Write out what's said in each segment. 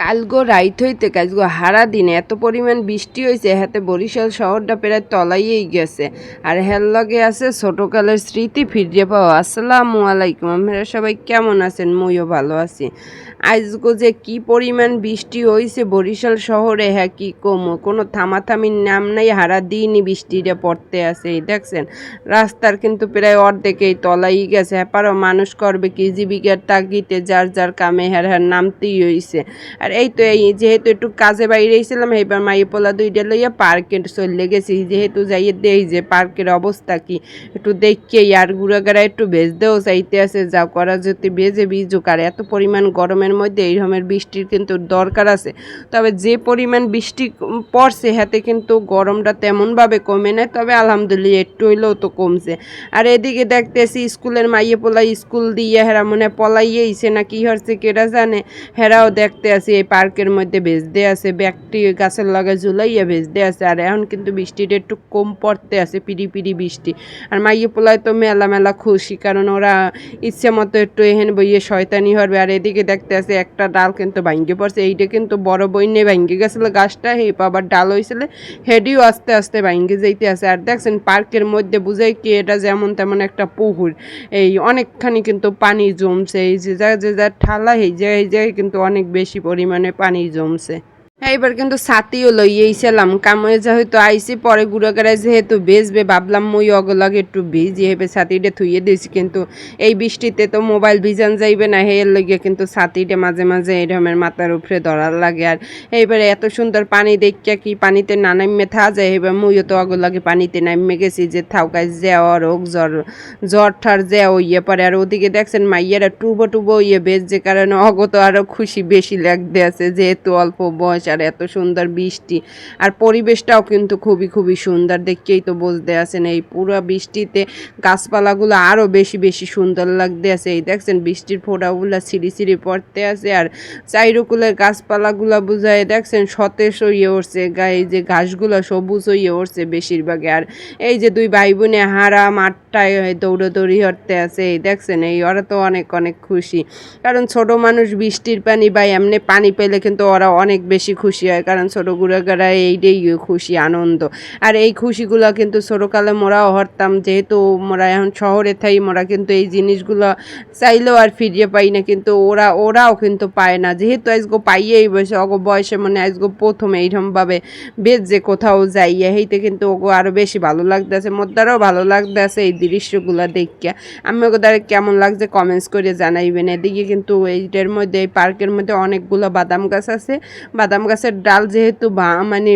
কালগো রাইত হইতে কাজগো হারা দিনে এত পরিমাণ বৃষ্টি হয়েছে হাতে বরিশাল শহরটা প্রায় তলাইয়েই গেছে। আর হের লগে আছে ছোটকালের স্মৃতি ফিরিয়ে পাওয়া। আসসালামু আলাইকুম, আপনারা সবাই কেমন আছেন? মইও ভালো আছি। আজগো যে কি পরিমাণ বৃষ্টি হয়েছে বরিশাল শহরে হ্যাঁ কি কম? কোনো থামাথামির নাম নাই, হারা দিনই বৃষ্টিটা পড়তে আছে দেখছেন? রাস্তার কিন্তু প্রায় অর্ধেকেই তলাই গেছে। হ্যাঁ পারো, মানুষ করবে কি? জীবিকার তাগিতে যার যার কামে হ্যার হ্যার নামতেই হয়েছে এই তো এই যেহেতু একটু কাজে বাইরে এসেছিলাম এইবার মাইয়ে পোলা দুইটা লইয়া পার্কে চলে গেছি। যেহেতু যাইয়ে দেই যে পার্কের অবস্থা কি, একটু দেখে আর ঘুরাঘাড়া একটু ভেজতেও চাইতে আছে, যা করা যেতে ভেজে বিজুক আর এত পরিমাণ গরমের মধ্যে এই রকমের বৃষ্টির কিন্তু দরকার আছে। তবে যে পরিমাণ বৃষ্টি পড়ছে, হাতে কিন্তু গরমটা তেমনভাবে কমে নেয় তবে আলহামদুলিল্লাহ একটু হইলেও তো কমছে। আর এদিকে দেখতেছি স্কুলের মাইয়ে পোলা স্কুল দিয়ে হেরা মনে পলাইয়েইছে না কি হচ্ছে কেটা জানে, হেরাও দেখতে আছে। এই পার্কের মধ্যে ভেজতে আছে ব্যাগটি গাছের লগে ঝুলাইয়া ভেজতে আছে আর এখন কিন্তু বৃষ্টিটা একটু কম পড়তে আছে পিড়ি পিড়ি বৃষ্টি। আর মাইয়ে পোলায় তো মেলা মেলা খুশি, কারণ ওরা ইচ্ছে মতো একটু এহেন বইয়ে শয়তানি হবে। আর এদিকে দেখতে আছে একটা ডাল কিন্তু ভাঙ্গে পড়ছে, এইটা কিন্তু বড় বইনে ভাঙ্গে গেছিল গাছটা হে আবার ডাল হয়েছিল হেডিও আস্তে আস্তে ভাঙ্গে যাইতে আছে আর দেখছেন পার্কের মধ্যে বুঝাই কি, এটা যেমন তেমন একটা পুকুর। এই অনেকখানি কিন্তু পানি জমছে, এই যে যা যে যা ঠালা, এই জায়গায় এই জায়গায় কিন্তু অনেক বেশি পরিমাণে পানি জমছে। এইবার কিন্তু ছাতিও লইয়েছিলাম কামে যা হয়তো আইসি পরে গুঁড়ো করায় যেহেতু বেচবে, ভাবলাম মই অগলাগে একটু ভিজি হেবে ছাতিটা থুইয়ে দিয়েছি। কিন্তু এই বৃষ্টিতে তো মোবাইল ভিজান যাইবে না, হের লগে কিন্তু ছাতিটা মাঝে মাঝে এই রকমের মাথার উপরে ধরার লাগে। আর এইবারে এত সুন্দর পানি দেখিয়া কি পানিতে না নামে থা যায় এবার মুইও তো অগলাগে পানিতে নামে গেছি যে থাউকায় জ্যাও রোগ জ্বর জ্বর ঠার জ্যাও ইয়ে পরে। আর ওদিকে দেখছেন মাইয়ারা টুবো টুবো ইয়ে বেচ যে কারণে অগত আরও খুশি বেশি লাগতে আছে, যেহেতু অল্প বয়স। আর এত সুন্দর বৃষ্টি। আর পরিবেশটাও কিন্তু খুবই খুবই সুন্দর। দেখেই তো বুঝতে আছেন, এই পুরো বৃষ্টিতে গাছপালাগুলো আরও বেশি বেশি সুন্দর লাগতে আছে। এই দেখছেন, বৃষ্টির ফোঁটাগুলো সিঁড়ি ছিঁড়ি পড়তে আছে। আর চাইরকুলের গাছপালাগুলো বুঝায়, দেখছেন, সতেজ হয়ে উঠছে। গায়ে যে ঘাসগুলো সবুজ হয়ে উঠছে বেশিরভাগে। আর এই যে দুই ভাই বোনে হারা মাঠটায় দৌড়াদৌড়ি হতে আছে। এই দেখছেন, এই ওরা তো অনেক অনেক খুশি। কারণ ছোট মানুষ বৃষ্টির পানি বা এমনি পানি পেলে কিন্তু ওরা অনেক বেশি খুশি হয়, কারণ ছোটো গুড়াগাড়া এইটাই খুশি, আনন্দ। আর এই খুশিগুলো কিন্তু ছোটোকালে মোরাও হরতাম যেহেতু মোরা এখন শহরে থাই, মোরা কিন্তু এই জিনিসগুলো চাইলেও আর ফিরিয়ে পাই না, কিন্তু ওরা, ওরাও কিন্তু পায় না। যেহেতু আজগো পাইয়েই বসে, অগো বয়সে মানে আজগো প্রথমে এইরকমভাবে বেশ যে কোথাও যাইয়া, হেইতে কিন্তু ওগো আরও বেশি ভালো লাগতেছে, মোদ্দারও ভালো লাগতেছে এই দৃশ্যগুলো দেখিয়া। আমি ওগো ওদের কেমন লাগছে কমেন্টস করে জানাইবেন। এদিকে কিন্তু এইটার মধ্যে, এই পার্কের মধ্যে অনেকগুলো বাদাম গাছ আছে। বাদাম গাছের ডাল যেহেতু বা মানে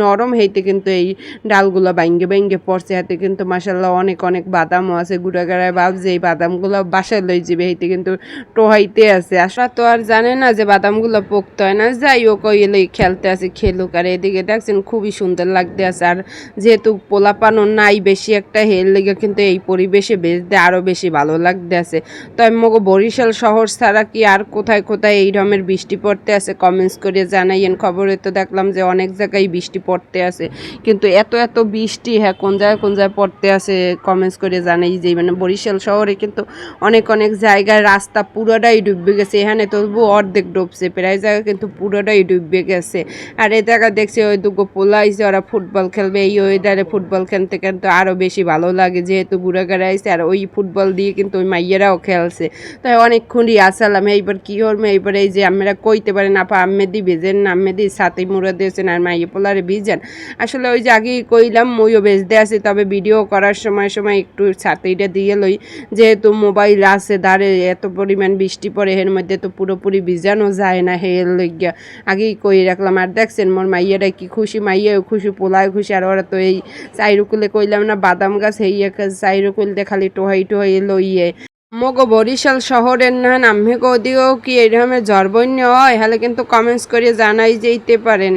নরম হইতে কিন্তু এই ডালগুলো বাইঙ্গে বাইঙ্গে পড়ছে। হাতে কিন্তু মাসাল্লাহ অনেক অনেক বাদামও আছে। গুড়াগাড়ায় যে এই বাদামগুলো বাসায় লই যাবে হইতে কিন্তু টোহাইতে আছে। আসা তো আর জানে না যে বাদামগুলো পোক্ত হয় না। যাই হোক এলে খেলতে আছে, খেলুক। আর এদিকে দেখছেন খুবই সুন্দর লাগতে আছে। আর যেহেতু পোলাপানো নাই, বেশি একটা হেল লেগে কিন্তু এই পরিবেশে বেচতে আরও বেশি ভালো লাগতে আছে। তো আমি মগো বরিশাল শহর ছাড়া কি আর কোথায় কোথায় এই রকমের বৃষ্টি পড়তে আছে? কমেন্টস করে জানাইয়েন খবরে তো দেখলাম যে অনেক জায়গায় বৃষ্টি পড়তে আছে। কিন্তু এত এত বৃষ্টি হ্যাঁ কোন জায়গায় কোন জায়গায় পড়তে আছে কমেন্টস করে জানাই যে মানে বরিশাল শহরে কিন্তু অনেক অনেক জায়গায় রাস্তা পুরোটাই ডুববে গেছে। এখানে তবু অর্ধেক ডুবছে, প্রায় জায়গায় কিন্তু পুরোটাই ডুববে গেছে। আর এই জায়গা দেখছি ওই দুগো পোলা আইসে ওরা ফুটবল খেলবে, এই ওয়েদারে ফুটবল খেলতে কিন্তু আরও বেশি ভালো লাগে যেহেতু বুড়াগাড়া আইসে আর ওই ফুটবল দিয়ে কিন্তু ওই মাইয়েরাও খেলছে। তাই অনেকক্ষণই আসালাম, এইবার কী করবে? এইবার এই যে আমরা কইতে পারেন আপা আম্মেদি ভেজেন আম্মেদি সাথে মুড়া দিয়েছেন আর মাইয়ে পোলারে ভিজেন। আসলে ওই যে আগেই কইলাম, মইও ভেজতে আসি তবে ভিডিও করার সময় সময় একটু ছাতিটা দিয়ে লই। যেহেতু মোবাইল আছে দাঁড়ে এত পরিমাণ বৃষ্টি পড়ে এর মধ্যে তো পুরোপুরি ভিজানো যায় না হে লইয়া আগেই কই রাখলাম, আর দেখছেন মোর মাইয়ারা কি খুশি, মাইয়াও খুশি পোলায় খুশি, আর ওরা তো এই চাইরুকুলে কইলাম না, বাদাম গাছ হেইয়া চাইরুকুলতে খালি টোহাই টোহাই লইয়ে। মগো বরিশাল শহরের না আমি ওদিকেও কি এইরকমের জ্বরবন্য হয়? হলে কিন্তু কমেন্টস করে জানাই যেতে পারেন।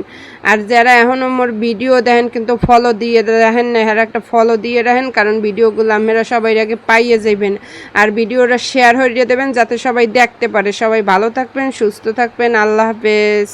আর যারা এখনও মোর ভিডিও দেখেন, কিন্তু ফলো দিয়ে দেখেন না হ্যাঁ একটা ফলো দিয়ে রাখেন কারণ ভিডিওগুলো আমরা সবাই আগে পাইয়ে যাবেন আর ভিডিওটা শেয়ার হয়ে দেবেন, যাতে সবাই দেখতে পারে। সবাই ভালো থাকবেন, সুস্থ থাকবেন। আল্লাহ হাফেজ।